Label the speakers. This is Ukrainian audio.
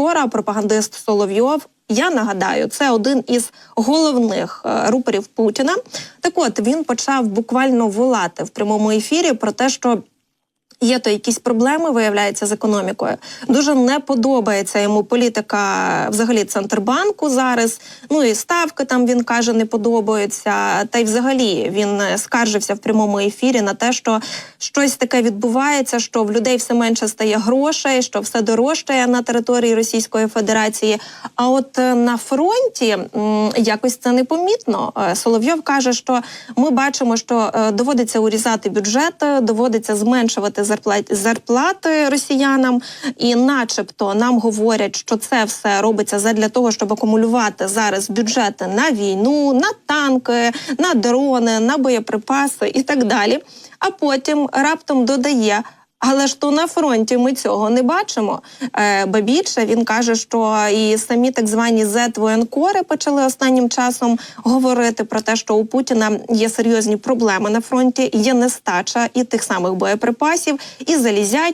Speaker 1: вчора пропагандист Соловйов. Я нагадаю, це один із головних руперів рупорів Путіна. Так от він почав буквально волати в прямому ефірі про те, що Є то якісь проблеми, виявляється, з економікою. Дуже не подобається йому політика взагалі Центрбанку зараз. Ну і ставки там він каже, не подобаються. Та й взагалі він е, скаржився в прямому ефірі на те, що щось таке відбувається, що в людей все менше стає грошей, що все дорожчає на території Російської Федерації. А от е, на фронті якось це непомітно. Е, Соловйов каже, що ми бачимо, що доводиться урізати бюджет, доводиться зменшувати зарплати росіянам, і, начебто, нам говорять, що це все робиться задля того, щоб акумулювати зараз бюджети на війну, на танки, на дрони, на боєприпаси і так далі. А потім раптом додає. Але ж то на фронті ми цього не бачимо. Е, ба більше він каже, що і самі так звані зет-воєнкори почали останнім часом говорити про те, що у Путіна є серйозні проблеми на фронті, є нестача і тих самих боєприпасів, і залізяча